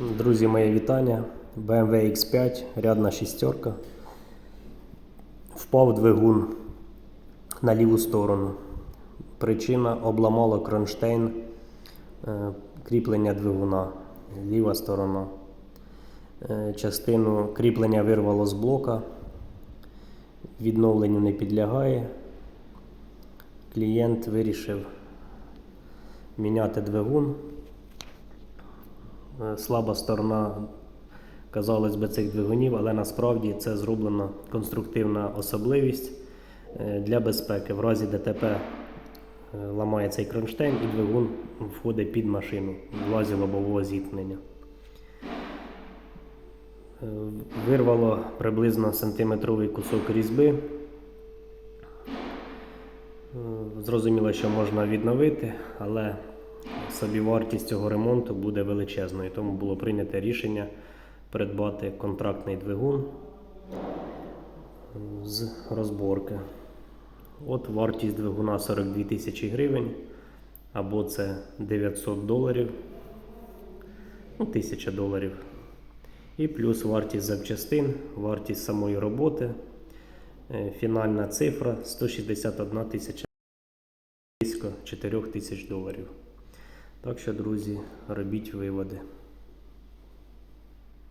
Друзі, моє вітання. BMW X5, рядна шістерка. Впав двигун на ліву сторону. Причина обламало кронштейн е, кріплення двигуна. Ліва сторона. Е, Частину кріплення вирвало з блока. Відновленню не підлягає. Клієнт вирішив міняти двигун. Е, слаба сторона, казалось би, цих двигунів, але насправді це зроблена конструктивна особливість е, для безпеки. В разі ДТП е, ламає цей кронштейн і двигун входить під машину в лазі лобового зіткнення. Вирвало приблизно сантиметровий кусок різьби. Зрозуміло, що можна відновити, але собівартість цього ремонту буде величезною. Тому було прийнято рішення придбати контрактний двигун з розборки. От вартість двигуна 42 тисячі гривень, або це 900 доларів, ну, 1000 доларів. І плюс вартість запчастин, вартість самої роботи. Е, Фінальна цифра 161 тисяча близько 4 тисяч доларів. Так що, друзі, робіть виводи.